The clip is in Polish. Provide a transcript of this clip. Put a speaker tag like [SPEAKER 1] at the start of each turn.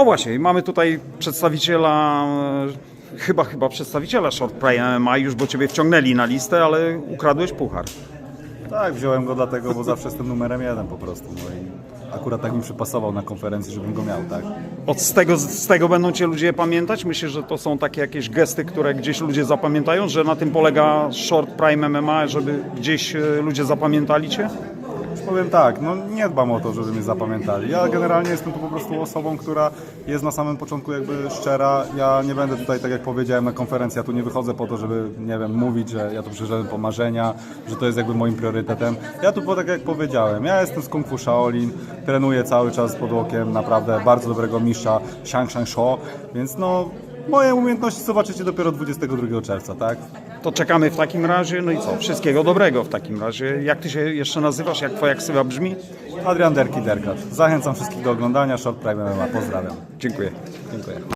[SPEAKER 1] O właśnie, mamy tutaj przedstawiciela, e, chyba chyba przedstawiciela Short Prime MMA już, bo ciebie wciągnęli na listę, ale ukradłeś puchar.
[SPEAKER 2] Tak, wziąłem go dlatego, bo zawsze jestem numerem jeden po prostu. No i akurat tak mi przypasował na konferencji, żebym go miał, tak?
[SPEAKER 1] Od z tego, z tego będą cię ludzie pamiętać? Myślę, że to są takie jakieś gesty, które gdzieś ludzie zapamiętają, że na tym polega Short Prime MMA, żeby gdzieś e, ludzie zapamiętali cię?
[SPEAKER 2] Powiem tak, no nie dbam o to, żeby mnie zapamiętali. Ja generalnie jestem tu po prostu osobą, która jest na samym początku jakby szczera. Ja nie będę tutaj, tak jak powiedziałem na konferencji, ja tu nie wychodzę po to, żeby, nie wiem, mówić, że ja tu przyszedłem po marzenia, że to jest jakby moim priorytetem. Ja tu, po- tak jak powiedziałem, ja jestem z Kung Fu Shaolin, trenuję cały czas pod okiem naprawdę bardzo dobrego mistrza Xiang Shang Sho, więc no moje umiejętności zobaczycie dopiero 22 czerwca, tak?
[SPEAKER 1] To czekamy w takim razie, no i co? Wszystkiego dobrego w takim razie. Jak ty się jeszcze nazywasz? Jak twoja ksywa brzmi?
[SPEAKER 2] Adrian Derki Derkat. Zachęcam wszystkich do oglądania Short Prime MMA. Pozdrawiam.
[SPEAKER 1] Dziękuję.
[SPEAKER 2] Dziękuję.